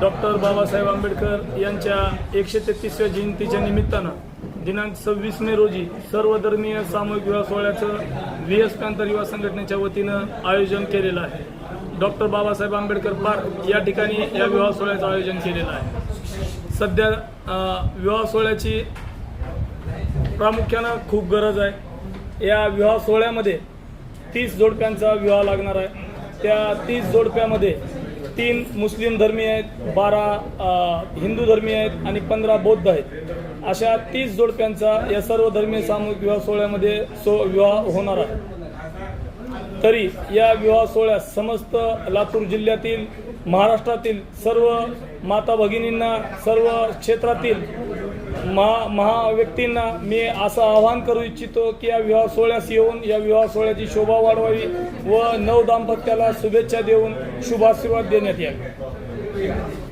Doctor Babasaheb Ambedkar यांच्या एकशे तेहतीसव्या जयंतीच्या निमित्तानं दिनांक सव्वीस मे रोजी सर्वधर्मीय सामूहिक विवाह सोहळ्याचं व्ही एस पॅंथर युवा संघटनेच्या वतीनं आयोजन केलेलं आहे. डॉक्टर बाबासाहेब आंबेडकर पार्क या ठिकाणी या विवाह सोहळ्याचं आयोजन केलेलं आहे. सध्या विवाह सोहळ्याची प्रामुख्यानं खूप गरज आहे. या विवाह सोहळ्यामध्ये तीस जोडप्यांचा विवाह लागणार आहे. त्या तीस जोडप्यामध्ये तीन मुस्लिम धर्मीय आहेत बारा हिंदू धर्मीय आहेत आणि पंधरा बौद्ध आहेत. अशा तीस जोडप्यांचा या सर्व धर्मीय सामूहिक विवाह सोहळ्यामध्ये सो विवाह होणार आहे. तरी या विवाह सोहळ्यास समस्त लातूर जिल्ह्यातील महाराष्ट्रातील सर्व माता भगिनींना सर्व क्षेत्रातील महा महाव्यक्तींना मी असं आवाहन करू इच्छितो की या विवाह सोहळ्यास येऊन या विवाह सोहळ्याची शोभा वाढवावी व नव दाम्पत्याला शुभेच्छा देऊन शुभाशीर्वाद देण्यात यावे.